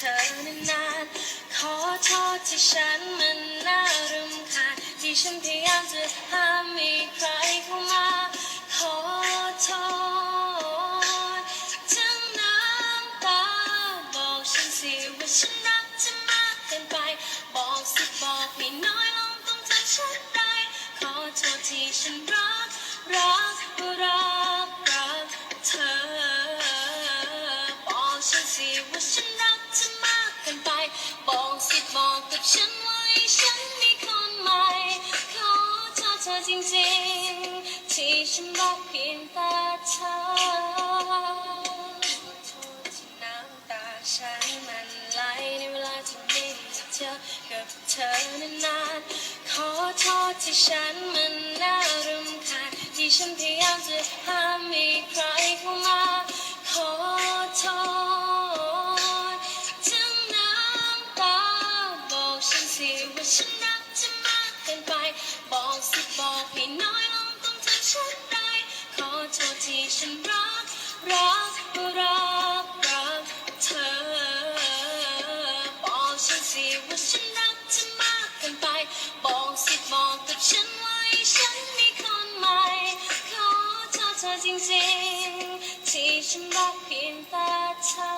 ธอนานๆขอโทษที่ฉันมันน่ารำคาญที่ฉันพยายามจะห้ามมีใครเข้ามาขอโทษทั้งน้ำตาบอกฉันสิว่าฉันรักเธอมากเกินไป บอกสิบอกให้น้อยลงต้องทำฉันไรขอโทษที่ฉันรักรักรักรักเธอบอกฉันสิว่าฉัน ฉันว่าฉันมีคนใหม่ ขอโทษเธอจริงๆ ที่ฉันรักเพียงแต่เธอขอโทษที่น้ำตาฉันมันไหลในเวลาที่ไม่ได้เจอกับเธอนานๆขอโทษที่ฉันมันน่ารำคาญที่ฉันพยายามจะห้ามมีใครเข้ามา ขอโทษ โทษที่ฉันรัก รัก รัก รักเธอ บอกฉันสิว่าฉันรักเธอมากเกินไป บอกสิบอกกับฉันไว้ฉันมีคนใหม่ ขอโทษเธอจริงๆ ที่ฉันรักเพียงแต่เธอ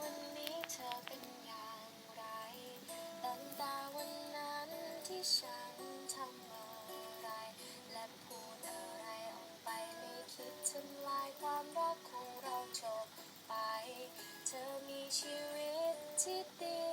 วันนี้เธอเป็นอย่างไรตั้งแต่วันนั้นที่ฉัน อมีชี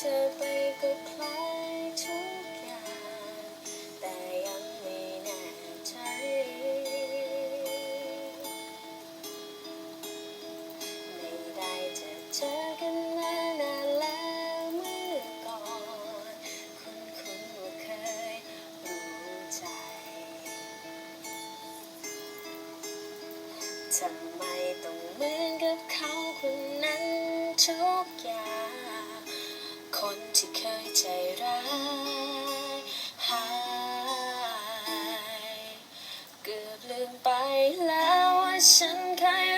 เธอไปก็คล้ายทุกอย่าง แต่ยังไม่แน่ใจ ไม่ได้จะเจอกันมานานแล้วเมื่อก่อน คุณคุณว่าเคยรู้ใจ ทำไมต้องเหมือนกับเขาคนนั้นทุกอย่าง คนที่เคยใจร้ายหายเกือบลืมไปแล้วว่าฉันเคย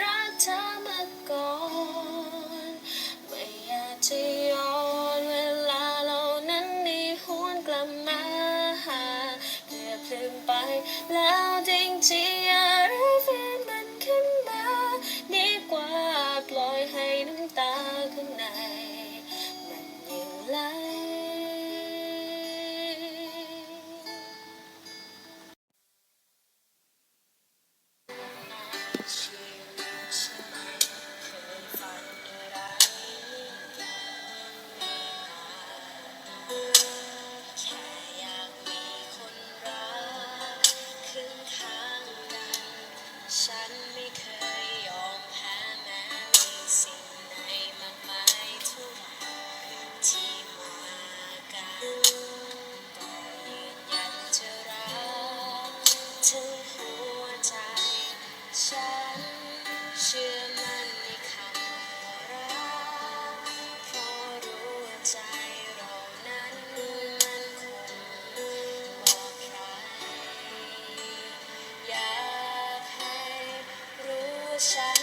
sunshine.